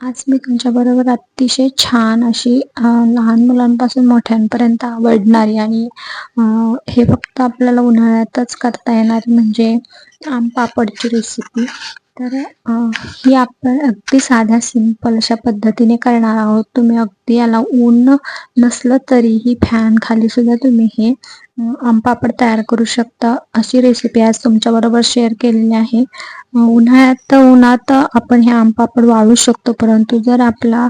आज मी तुमच्याबरोबर अतिशय छान अशी लहान मुलांपासून मोठ्यांपर्यंत आवडणारी आणि हे फक्त आपल्याला उन्हाळ्यातच करता येणार म्हणजे आम पापडची रेसिपी तर ही आपण अगदी साध्या सिंपल अशा पद्धतीने करणार आहोत. तुम्ही अगदी याला ऊन नसलं तरीही फॅन खाली सुद्धा तुम्ही हे आमपापड तयार करू शकता. अशी रेसिपी आज तुमच्याबरोबर शेअर केलेली आहे. उन्हाळ्यात उन्हात आपण हे आमपापड वाळू शकतो. परंतु जर आपला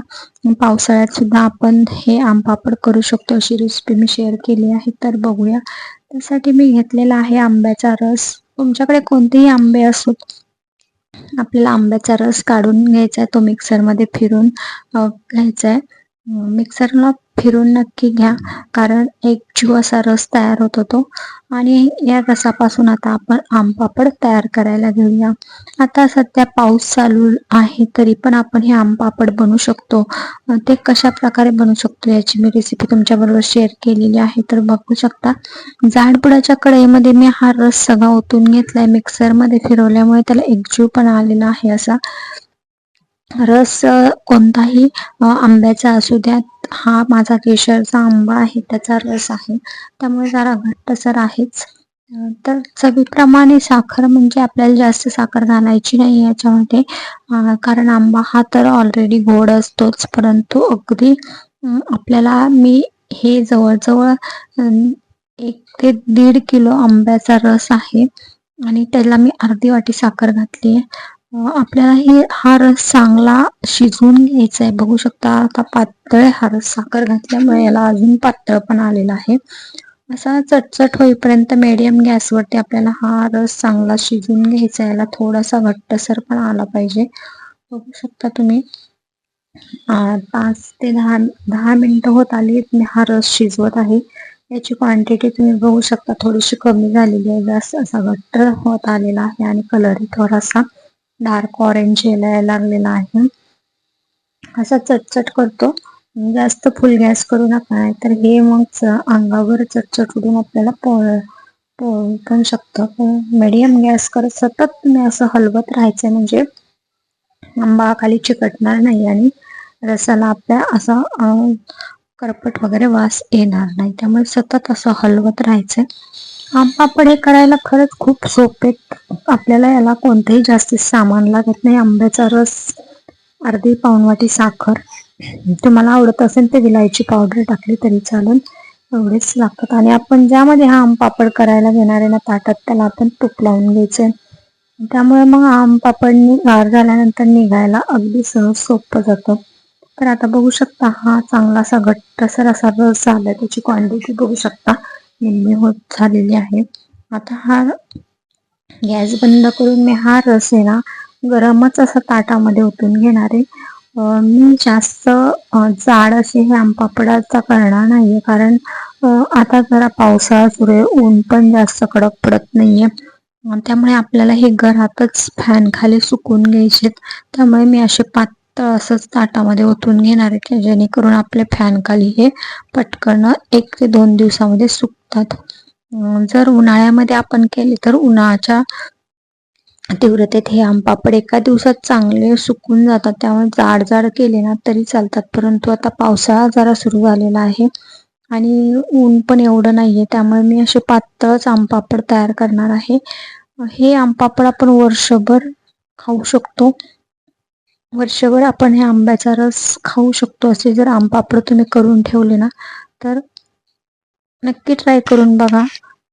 पावसाळ्यात सुद्धा आपण हे आमपापड करू शकतो अशी रेसिपी मी शेअर केली आहे तर बघूया. त्यासाठी मी घेतलेला आहे आंब्याचा रस. तुमच्याकडे कोणतेही आंबे असो आपल्याला आंब्याचा रस काढून घ्यायचा आहे. तो मिक्सरमध्ये फिरून घ्यायचा आहे. मिक्सरला फिरून नक्की घ्या. कारण एक जीव असा रस तयार होतो तो आणि या रसापासून आता आपण आमपापड तयार करायला घेऊया. आता सध्या पाऊस चालू आहे तरी पण आपण हे आमपापड बनवू शकतो. ते कशा प्रकारे बनवू शकतो याची मी रेसिपी तुमच्याबरोबर शेअर केलेली आहे. तर बघू शकता. जाडपुडाच्या कढईमध्ये मी हा रस सगळा ओतून घेतलाय. मिक्सरमध्ये फिरवल्यामुळे त्याला एकजीव पण आलेला आहे असा. रस कोणताही आंब्याचा असू द्या हा माझा केशरचा आंबा आहे त्याचा रस आहे. त्यामुळे जरा घट्टसर आहेच. तर चवीप्रमाणे साखर म्हणजे आपल्याला जास्त साखर घालायची नाही याच्यामध्ये. कारण आंबा हा तर ऑलरेडी गोड असतोच परंतु अगदी आपल्याला मी हे जवळजवळ एक ते दीड किलो आंब्याचा रस आहे. आणि त्याला मी अर्धी वाटी साखर घातली आहे आपल्याला हे हा रस चांगला शिजवून घ्यायचा आहे बघू शकता आता पातळ हा रस साखर घातल्यामुळे याला अजून पातळ पण आलेला आहे. असा चटचट होईपर्यंत मीडियम गॅसवरती आपल्याला हा रस चांगला शिजवून घ्यायचा याला थोडासा घट्टसर पण आला पाहिजे. बघू शकता तुम्ही. पाच ते दहा दहा मिनिटं होत आली मी हा रस शिजवत आहे. याची क्वांटिटी तुम्ही बघू शकता थोडीशी कमी झालेली आहे. जास्त असा घट्ट होत आलेला आहे आणि कलरही थोडासा डार्क ऑरेंज यायला लागलेला आहे. असा चटचट करतो. जास्त फुल गॅस करू नका नाही तर हे मग अंगावर चटचट उडून आपल्याला पोळ पोळू पण शकतं. मिडियम गॅस करत सतत तुम्ही असं हलवत राहायचं म्हणजे आंबा खाली चिकटणार नाही आणि रसाला आपल्या असा करपट वगैरे वास येणार नाही. त्यामुळे सतत असं हलवत राहायचंय आंबापडे हे करायला खरंच खूप सोपे आपल्याला याला कोणतंही जास्त सामान लागत नाही. आंब्याचा रस अर्धी पाऊणवाटी साखर. तुम्हाला आवडत असेल तर विलायची पावडर टाकली तरी चालेल. एवढेच लागतात. आणि आपण ज्यामध्ये हा आम पापड करायला घेणार आहे ना ताटात त्याला आपण तूप लावून घ्यायचंय त्यामुळे मग आम पापड गार झाल्यानंतर निघायला अगदी सहज सोपं जातं. तर आता बघू शकता हा चांगला असा घट्टसर असा रस झालाय. त्याची क्वांटिटी बघू शकता. निम्मे होत झालेली आहे आता हा गॅस बंद करून मी हा रस आहे ना गरमच असा ताटामध्ये ओतून घेणार आहे. मी जास्त जाड असे हे आमपापडाचा करणार नाहीये कारण आता जरा पावसाळा सुरू आहे ऊन पण जास्त कडक पडत नाहीये. आहे त्यामुळे आपल्याला हे घरातच फॅन खाली सुकून घ्यायचे त्यामुळे मी असे तर असंच ताटामध्ये ओतून घेणार आहे की जेणेकरून आपले फॅन खाली हे पटकन एक ते दोन दिवसामध्ये सुकतात. जर उन्हाळ्यामध्ये आपण केले तर उन्हाच्या तीव्रतेत हे आमपापड एका दिवसात चांगले सुकून जातात. त्यामुळे जाड जाड केले ना तरी चालतात. परंतु आता पावसाळा जरा सुरू झालेला आहे आणि ऊन पण एवढं नाहीये. त्यामुळे मी असे पातळच आमपापड तयार करणार आहे. हे आमपापड आपण वर्षभर खाऊ शकतो. वर्षभर आपण हे आंब्याचा रस खाऊ शकतो असे जर आंबापड तुम्ही करून ठेवले ना तर नक्की ट्राय करून बघा.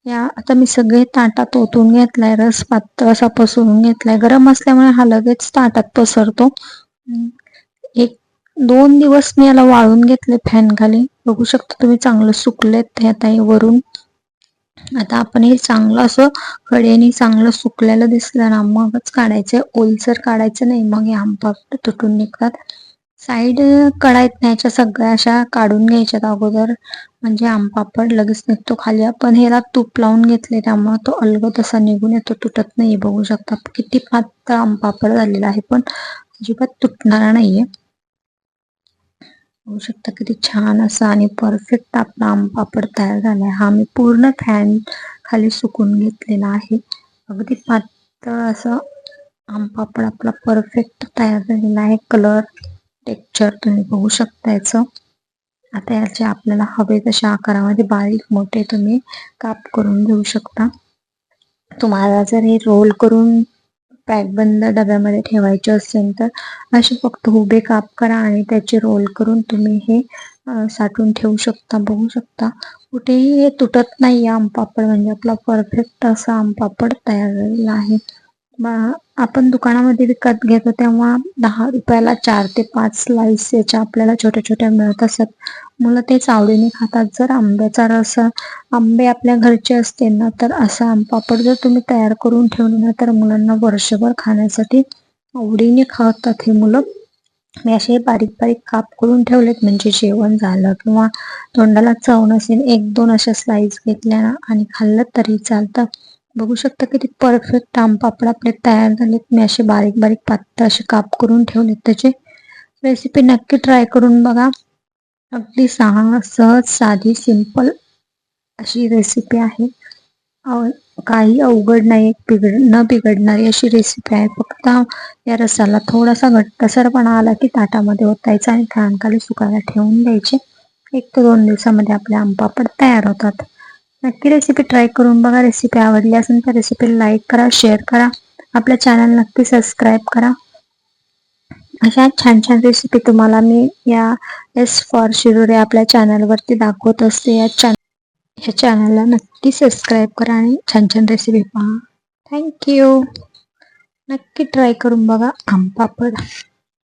या आता मी सगळे ताटात ओतून घेतलाय रस पातळ असा पसरून घेतलाय. गरम असल्यामुळे हा लगेच ताटात पसरतो. एक दोन दिवस मी याला वाळून घेतले फॅन खाली. बघू शकता तुम्ही चांगलं सुकलेत हे आता वरून. आता आपण हे चांगलं असं कडेने चांगलं सुकलेलं दिसलं ना मगच काढायचंय. ओलसर काढायचं नाही मग हे आंबा तुटून निघतात. साईड कढायत याच्या सगळ्या अशा काढून घ्यायच्यात अगोदर. म्हणजे आमपापड लगेच निघतो खाली. आपण ह्याला तूप लावून घेतले त्यामुळे तो अलगद असा निघून येतो तुटत नाही. बघू शकता किती पातळ आमपापड झालेला आहे पण अजिबात तुटणारा नाहीये. बघू शकता. किती छान असा आणि परफेक्ट आपला आमपापड तयार झालाय. हा मी पूर्ण फॅन खाली सुकून घेतलेला आहे. अगदी पातळ असं आमपापड आपला परफेक्ट तयार झालेला आहे. कलर टेक्चर तुम्ही बघू शकता याचं. आता याचे आपल्याला हवे तशा आकारामध्ये बारीक मोठे तुम्ही काप करून घेऊ शकता. तुम्हाला जर हे रोल करून पॅक बंद डब्यामध्ये ठेवायचे असेल तर असे फक्त उभे काप करा आणि त्याचे रोल करून तुम्ही हे साठवून ठेवू शकता बघू शकता. कुठेही हे तुटत नाही आमपापड म्हणजे आपला परफेक्ट असा आमपापड तयार झालेला आहे आपण दुकानामध्ये विकत घेतो तेव्हा दहा रुपयाला चार ते पाच स्लाइस याच्या आपल्याला छोट्या छोट्या मिळत असत. मुलं तेच आवडीने खातात. जर आंब्याचा रस आंबे आपल्या घरचे असतील ना तर असा पापड जर तुम्ही तयार करून ठेवले ना तर मुलांना वर्षभर खाण्यासाठी आवडीने खातात हे मुलं. मी असे बारीक बारीक काप करून ठेवलेत म्हणजे जेवण झालं किंवा तोंडाला चव नसेल एक दोन अशा स्लाइस घेतल्या ना आणि खाल्लं तरी चालतं. बघू शकता किती परफेक्ट आम पापड आपले तयार झालेत. मी असे बारीक बारीक पातळ असे काप करून ठेवलेत त्याचे. रेसिपी नक्की ट्राय करून बघा. अगदी सहा सहज साधी सिंपल अशी रेसिपी आहे. काही अवघड नाही बिघड न बिघडणारी अशी रेसिपी आहे. फक्त या रसाला थोडासा घट्टसरपणा आला की ताटामध्ये ओतायचा आणि फॅनखाली सुकायला ठेवून द्यायचे. एक ते दोन दिवसामध्ये आपले आंबापड तयार होतात. नक्की रेसिपी ट्राय करून बघा. रेसिपी आवडली असेल तर रेसिपी लाईक करा शेअर करा. आपल्या चॅनल नक्की सबस्क्राईब करा. अशा छान छान रेसिपी तुम्हाला मी या एस फॉर शिरोरे आपल्या चॅनलवरती दाखवत असते. या चॅनल या चॅनलला नक्की सबस्क्राईब करा आणि छान छान रेसिपी पहा. थँक्यू नक्की ट्राय करून बघा. आंबापड